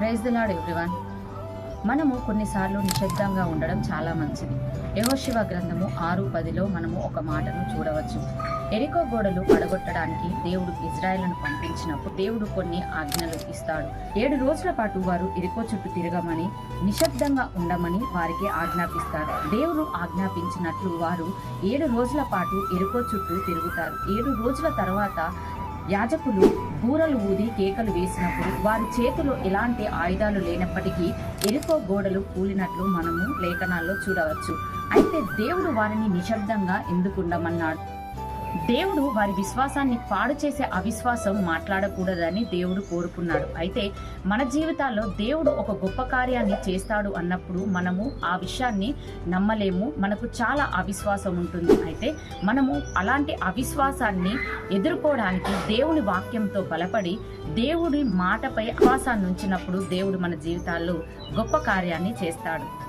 Praise దిలాడు everyone. మనము కొన్నిసార్లు నిశ్శబ్దంగా ఉండడం చాలా మంచిది. యహోశివ గ్రంథము ఆరు పదిలో మనము ఒక మాటను చూడవచ్చు. ఎరికో గోడలు పడగొట్టడానికి దేవుడు ఇజ్రాయెల్ను పంపించినప్పుడు దేవుడు కొన్ని ఆజ్ఞలు ఇస్తాడు. ఏడు రోజుల పాటు వారు ఎరికో చుట్టూ తిరగమని నిశ్శబ్దంగా ఉండమని వారికి ఆజ్ఞాపిస్తాడు దేవుడు ఆజ్ఞాపించినట్లు వారు ఏడు రోజుల పాటు ఎరుకో చుట్టూ తిరుగుతారు. ఏడు రోజుల తర్వాత యాజకులు బూరలు ఊది కేకలు వేసినప్పుడు వారి చేతిలో ఎలాంటి ఆయుధాలు లేనప్పటికీ ఎరుకో గోడలు కూలినట్లు మనము లేఖనాల్లో చూడవచ్చు. అయితే దేవుడు వారిని నిశ్శబ్దంగా ఎందుకుండమన్నాడు? దేవుడు వారి విశ్వాసాన్ని పాడు చేసే అవిశ్వాసం మాట్లాడకూడదని దేవుడు కోరుకున్నాడు. అయితే మన జీవితాల్లో దేవుడు ఒక గొప్ప కార్యాన్ని చేస్తాడు అన్నప్పుడు మనము ఆ విషయాన్ని నమ్మలేము. మనకు చాలా అవిశ్వాసం ఉంటుంది. అయితే మనము అలాంటి అవిశ్వాసాన్ని ఎదుర్కోవడానికి దేవుని వాక్యంతో బలపడి దేవుడి మాటపై ఆశాన్ని ఉంచినప్పుడు దేవుడు మన జీవితాల్లో గొప్ప కార్యాన్ని చేస్తాడు.